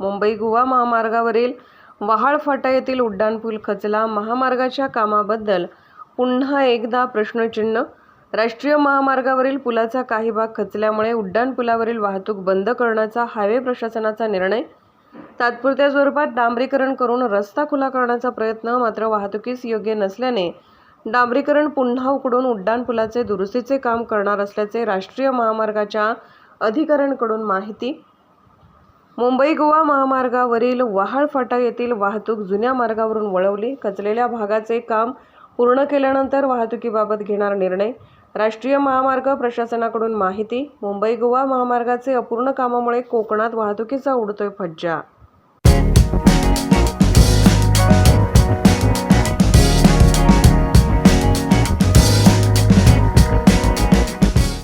मुंबई गोवा महामार्गावरील वहाळ फाटा येथील उड्डाणपूल खचला. महामार्गाच्या कामाबद्दल पुन्हा एकदा प्रश्नचिन्ह. राष्ट्रीय महामार्गावरील पुलाचा काही भाग खचल्यामुळे उड्डाणपुलावरील वाहतूक बंद करण्याचा हायवे प्रशासनाचा निर्णय. तात्पुरत्या स्वरूपात डांबरीकरण करून रस्ता खुला करण्याचा प्रयत्न मात्र वाहतुकीस योग्य नसल्याने डांबरीकरण पुन्हा उकडून उड्डाणपुलाचे दुरुस्तीचे काम करणार असल्याचे राष्ट्रीय महामार्गाच्या अधिकाऱ्यांकडून माहिती मुंबई गोवा महामार्गावरील वहाळ फाटा येथील वाहतूक जुन्या मार्गावरून वळवली. कचलेल्या भागाचे काम पूर्ण केल्यानंतर वाहतुकीबाबत घेणार निर्णय. राष्ट्रीय महामार्ग प्रशासनाकडून माहिती मुंबई गोवा महामार्गाचे अपूर्ण कामामुळे कोकणात वाहतुकीचा उडतोय फज्जा